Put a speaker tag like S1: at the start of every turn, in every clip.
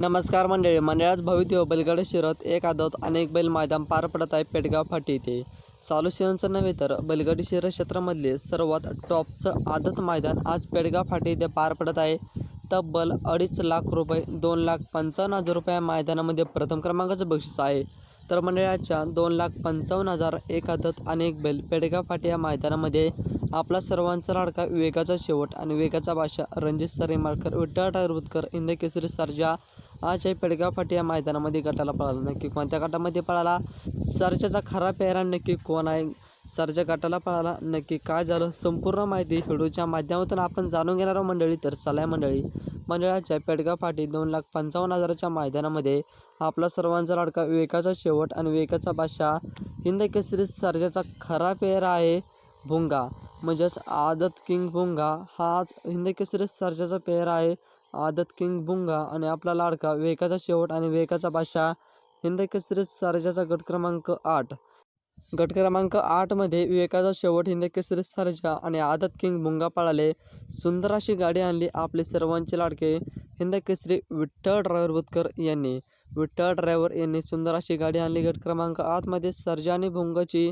S1: नमस्कार मंडळी मंडळात भविष्य बैलगाडी शिरत एक आदत अनेक बैल मैदान पार पडत आहे पेडगाव फाटी येथे. चालू सीझनचं नव्हे तर बैलगाडी शर्यत क्षेत्रामधले सर्वात टॉपचं आदत मैदान आज पेडगाव फाटी येथे पार पडत आहे. तब्बल अडीच लाख रुपये दोन लाख पंचावन्न हजार रुपये या मैदानामध्ये प्रथम क्रमांकाचं बक्षीस आहे. तर मंडळाच्या दोन लाख पंचावन्न हजार एक आदत अनेक बैल पेडगाव फाटी या मैदानामध्ये आपला सर्वांचा लाडका विवेकाचा शेवट आणि विवेकाचा भाषा रणजित सरेमाळकर विठ्ठल टायरबुतकर इंद केसरी आज पेडगाव फाटी या मैदानामध्ये गटाला पळाला. नक्की कोणत्या गटामध्ये पळाला? सर्जाचा खरा पेहरा नक्की कोण आहे? सर्जा गटाला पळाला. नक्की काय झालं? संपूर्ण माहिती व्हिडिओच्या माध्यमातून आपण जाणून घेणार आहोत मंडळी. तर चला मंडळी. मंडळाच्या पेडगाव फाटी दोन लाख पंचावन्न हजाराच्या मैदानामध्ये आपला सर्वांचा लाडका विवेकाचा शेवट आणि विवेकाचा बादशाह हिंद केसरी सर्जाचा खरा पेहरा आहे भुंगा. म्हणजेच आदत किंग भुंगा. हाच हिंद केसरी सर्जाचा पेहरा आहे. आदत किंग भुंगा आणि आपला लाडका वेकाचा शेवट आणि वेकाचा बादशाह हिंद केसरी सर्जाचा गट क्रमांक आठ. गट क्रमांक आठमध्ये विवेकाचा शेवट हिंद केसरी सर्जा आणि आदत किंग भुंगा पळाले. सुंदर अशी गाडी आणली आपले सर्वांचे लाडके हिंद केसरी विठ्ठल ड्रायव्हर बुतकर यांनी. विठ्ठल ड्रायव्हर यांनी सुंदर अशी गाडी आणली. गट क्रमांक आठमध्ये सर्जा आणि भुंगाची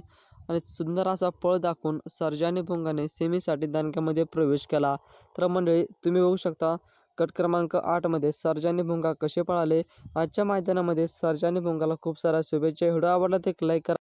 S1: आणि सुंदर असा पळ दाखवून सर्जा आणि भुंगाने सेमीसाठी दानक्यामध्ये प्रवेश केला. तर मंडळी तुम्ही बघू शकता गट क्रमांक आठमध्ये सर्जानी भुंगा कसे पळाले? आजच्या मैदानामध्ये सर्जानी भुंगाला खूप साऱ्या शुभेच्छा. व्हिडिओ आवडला ते लाईक करा.